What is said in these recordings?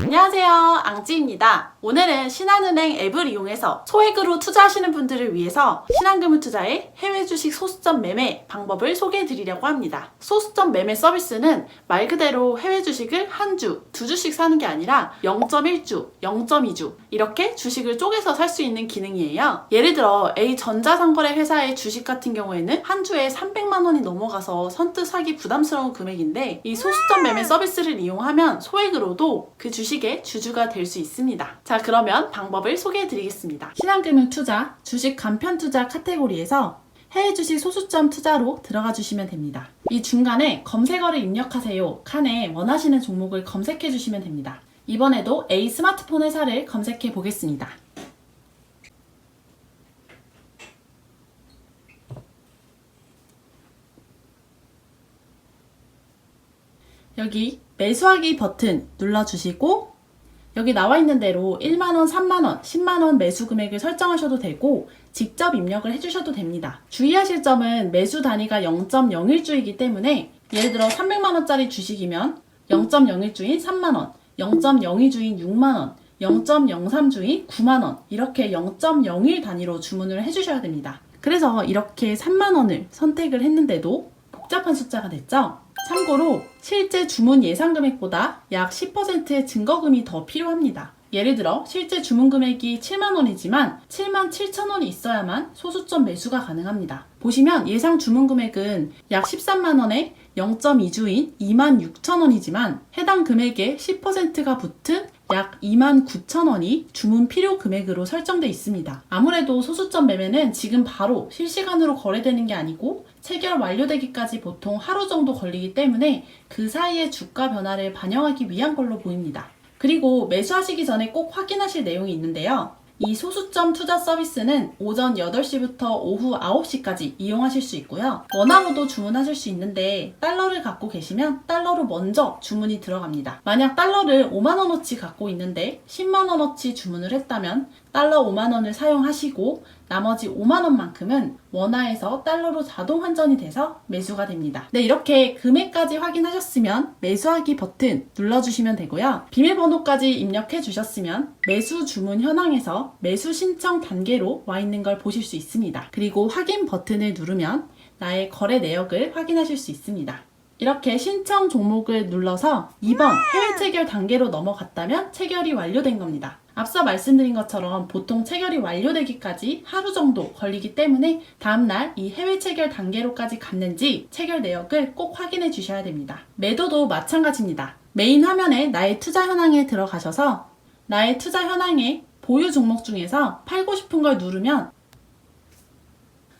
안녕하세요. 앙찌입니다. 오늘은 신한은행 앱을 이용해서 소액으로 투자하시는 분들을 위해서 신한금융 투자의 해외 주식 소수점 매매 방법을 소개해 드리려고 합니다. 소수점 매매 서비스는 말 그대로 해외 주식을 한 주, 두 주씩 사는 게 아니라 0.1주, 0.2주 이렇게 주식을 쪼개서 살 수 있는 기능이에요. 예를 들어 A 전자상거래 회사의 주식 같은 경우에는 한 주에 300만 원이 넘어가서 선뜻 사기 부담스러운 금액인데 이 소수점 매매 서비스를 이용하면 소액으로도 그 주식 의 주주가 될 수 있습니다. 자, 그러면 방법을 소개해 드리겠습니다. 신한금융 투자, 주식 간편 투자 카테고리에서 해외 주식 소수점 투자로 들어가 주시면 됩니다. 이 중간에 검색어를 입력하세요 칸에 원하시는 종목을 검색해 주시면 됩니다. 이번에도 A 스마트폰 회사를 검색해 보겠습니다. 여기 매수하기 버튼 눌러주시고 여기 나와 있는 대로 1만원, 3만원, 10만원 매수 금액을 설정하셔도 되고 직접 입력을 해주셔도 됩니다. 주의하실 점은 매수 단위가 0.01주이기 때문에 예를 들어 300만원짜리 주식이면 0.01주인 3만원, 0.02주인 6만원, 0.03주인 9만원 이렇게 0.01 단위로 주문을 해주셔야 됩니다. 그래서 이렇게 3만원을 선택을 했는데도 복잡한 숫자가 됐죠? 참고로 실제 주문 예상 금액보다 약 10%의 증거금이 더 필요합니다. 예를 들어 실제 주문 금액이 7만 원이지만 7만 7천 원이 있어야만 소수점 매수가 가능합니다. 보시면 예상 주문 금액은 약 13만 원에 0.2주인 2만 6천 원이지만 해당 금액의 10%가 붙은 약 2만 9천 원이 주문 필요 금액으로 설정돼 있습니다. 아무래도 소수점 매매는 지금 바로 실시간으로 거래되는 게 아니고 체결 완료되기까지 보통 하루 정도 걸리기 때문에 그 사이에 주가 변화를 반영하기 위한 걸로 보입니다. 그리고 매수하시기 전에 꼭 확인하실 내용이 있는데요. 이 소수점 투자 서비스는 오전 8시부터 오후 9시까지 이용하실 수 있고요. 원화로도 주문하실 수 있는데 달러를 갖고 계시면 달러로 먼저 주문이 들어갑니다. 만약 달러를 5만원어치 갖고 있는데 10만원어치 주문을 했다면 달러 5만원을 사용하시고 나머지 5만원만큼은 원화에서 달러로 자동 환전이 돼서 매수가 됩니다. 네, 이렇게 금액까지 확인하셨으면 매수하기 버튼 눌러주시면 되고요. 비밀번호까지 입력해 주셨으면 매수 주문 현황에서 매수 신청 단계로 와 있는 걸 보실 수 있습니다. 그리고 확인 버튼을 누르면 나의 거래 내역을 확인하실 수 있습니다. 이렇게 신청 종목을 눌러서 2번 해외 체결 단계로 넘어갔다면 체결이 완료된 겁니다. 앞서 말씀드린 것처럼 보통 체결이 완료되기까지 하루 정도 걸리기 때문에 다음날 이 해외 체결 단계로까지 갔는지 체결 내역을 꼭 확인해 주셔야 됩니다. 매도도 마찬가지입니다. 메인 화면에 나의 투자 현황에 들어가셔서 나의 투자 현황에 보유 종목 중에서 팔고 싶은 걸 누르면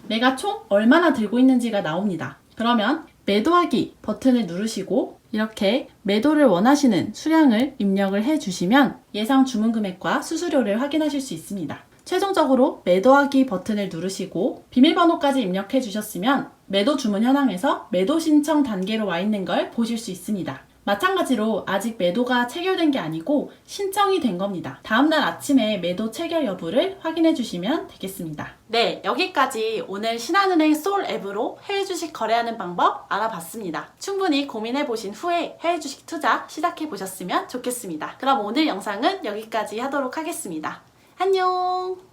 내가 총 얼마나 들고 있는지가 나옵니다. 그러면 매도하기 버튼을 누르시고 이렇게 매도를 원하시는 수량을 입력을 해 주시면 예상 주문 금액과 수수료를 확인하실 수 있습니다. 최종적으로 매도하기 버튼을 누르시고 비밀번호까지 입력해 주셨으면 매도 주문 현황에서 매도 신청 단계로 와 있는 걸 보실 수 있습니다. 마찬가지로 아직 매도가 체결된 게 아니고 신청이 된 겁니다. 다음날 아침에 매도 체결 여부를 확인해 주시면 되겠습니다. 네, 여기까지 오늘 신한은행 솔 앱으로 해외 주식 거래하는 방법 알아봤습니다. 충분히 고민해 보신 후에 해외 주식 투자 시작해 보셨으면 좋겠습니다. 그럼 오늘 영상은 여기까지 하도록 하겠습니다. 안녕!